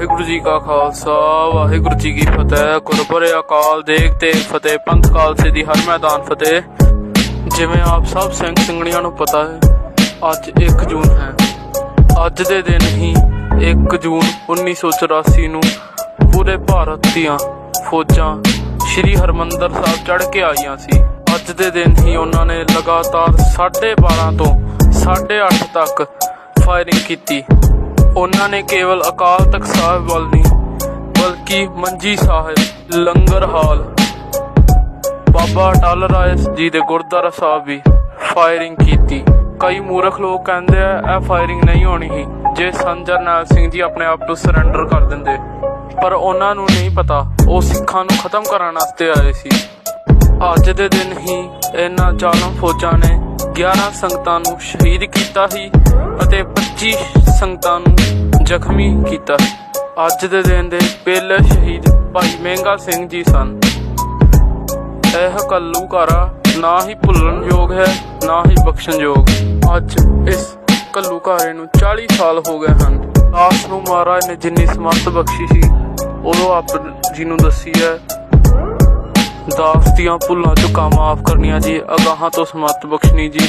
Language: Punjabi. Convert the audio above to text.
ਵਾਹਿਗੁਰੂ ਜੀ ਕਾ ਖਾਲਸਾ, ਵਾਹਿਗੁਰੂ ਜੀ ਕੀ ਫਤਿਹ। ਗੁਰਪੁਰੇ ਅਕਾਲ ਦੇਖ ਤੇ ਫਤਿਹ, ਪੰਥ ਖਾਲਸੇ ਦੀ ਹਰ ਮੈਦਾਨ ਫਤਿਹ। ਜਿਵੇਂ ਆਪ ਸਭ ਸਿੰਘ ਸਿੰਘਣੀਆਂ ਨੂੰ ਪਤਾ ਹੈ, ਅੱਜ 1 ਜੂਨ ਹੈ। ਅੱਜ ਦੇ ਦਿਨ ਹੀ 1 ਜੂਨ 1984 ਨੂੰ ਪੂਰੇ ਭਾਰਤ ਦੀਆਂ ਫੌਜਾਂ ਸ੍ਰੀ ਹਰਮੰਦਰ ਸਾਹਿਬ ਚੜ੍ਹ ਕੇ ਆਈਆਂ ਸੀ। ਅੱਜ ਦੇ ਦਿਨ ਹੀ ਉਹਨਾਂ ਨੇ ਲਗਾਤਾਰ 12:30 ਤੋਂ 8:30 ਤੱਕ ਫਾਇਰਿੰਗ ਕੀਤੀ। ਉਹਨਾਂ ਨੇ ਕੇਵਲ ਅਕਾਲ ਤਖਤ ਸਾਹਿਬ ਵੱਲ ਨਹੀਂ, ਬਲਕਿ ਮੰਜੀ ਸਾਹਿਬ, ਲੰਗਰ ਹਾਲ। ਬਾਬਾ ਅਟਲ ਰਾਏ ਜੀ ਦੇ ਗੁਰਦੁਆਰਾ ਸਾਹਿਬ ਵੀ ਫਾਇਰਿੰਗ ਕੀਤੀ। ਕਈ ਮੂਰਖ ਲੋਕ ਕਹਿੰਦੇ ਆ, ਇਹ ਫਾਇਰਿੰਗ ਨਹੀਂ ਹੋਣੀ ਸੀ, ਜੇ ਸੰਤ ਸਿੰਘ ਜੀ ਆਪਣੇ ਆਪ ਨੂੰ ਸਰੈਂਡਰ ਕਰ ਦਿੰਦੇ। ਪਰ ਉਹਨਾਂ ਨੂੰ ਨਹੀਂ ਪਤਾ, ਉਹ ਸਿੱਖਾਂ ਨੂੰ ਖਤਮ ਕਰਨ ਵਾਸਤੇ ਆਏ ਸੀ। ਅੱਜ ਦੇ ਦਿਨ ਹੀ ਇਹਨਾਂ ਜ਼ਾਲਮ ਫੌਜਾਂ ਨੇ 11 ਸੰਗਤਾਂ ਨੂੰ ਸ਼ਹੀਦ ਕੀਤਾ ਸੀ ਅਤੇ 25 ਸੰਗਤਾਂ ਨੂੰ ਜ਼ਖਮੀ ਕੀਤਾ। ਅੱਜ ਦੇ ਦਿਨ ਦੇ ਪਹਿਲੇ ਸ਼ਹੀਦ ਭਾਈ ਮਹਿੰਗਾ ਸਿੰਘ ਜੀ ਸਨ। ਇਹ ਕੱਲੂਕਾਰਾ ਨਾ ਹੀ ਭੁੱਲਣ ਯੋਗ ਹੈ, ਨਾ ਹੀ ਬਖਸ਼ਣ ਯੋਗ। ਅੱਜ ਇਸ ਕੱਲੂਕਾਰੇ ਨੂੰ 40 ਸਾਲ ਹੋ ਗਏ ਹਨ। ਆਸ ਨੂੰ ਮਹਾਰਾਜ ਨੇ ਜਿੰਨੀ ਸਮਰਥ ਬਖਸ਼ੀ ਸੀ, ਉਦੋਂ ਆਪ ਜੀ ਨੂੰ ਦੱਸੀ ਹੈ, ਦਾਸ ਦੀਆਂ ਭੁੱਲਾਂ ਚੁੱਕਾ ਮਾਫ ਕਰਨੀਆਂ ਜੀ, ਅਗਾਹਾਂ ਤੋਂ ਸਮਰਥ ਬਖਸ਼ਣੀ ਜੀ।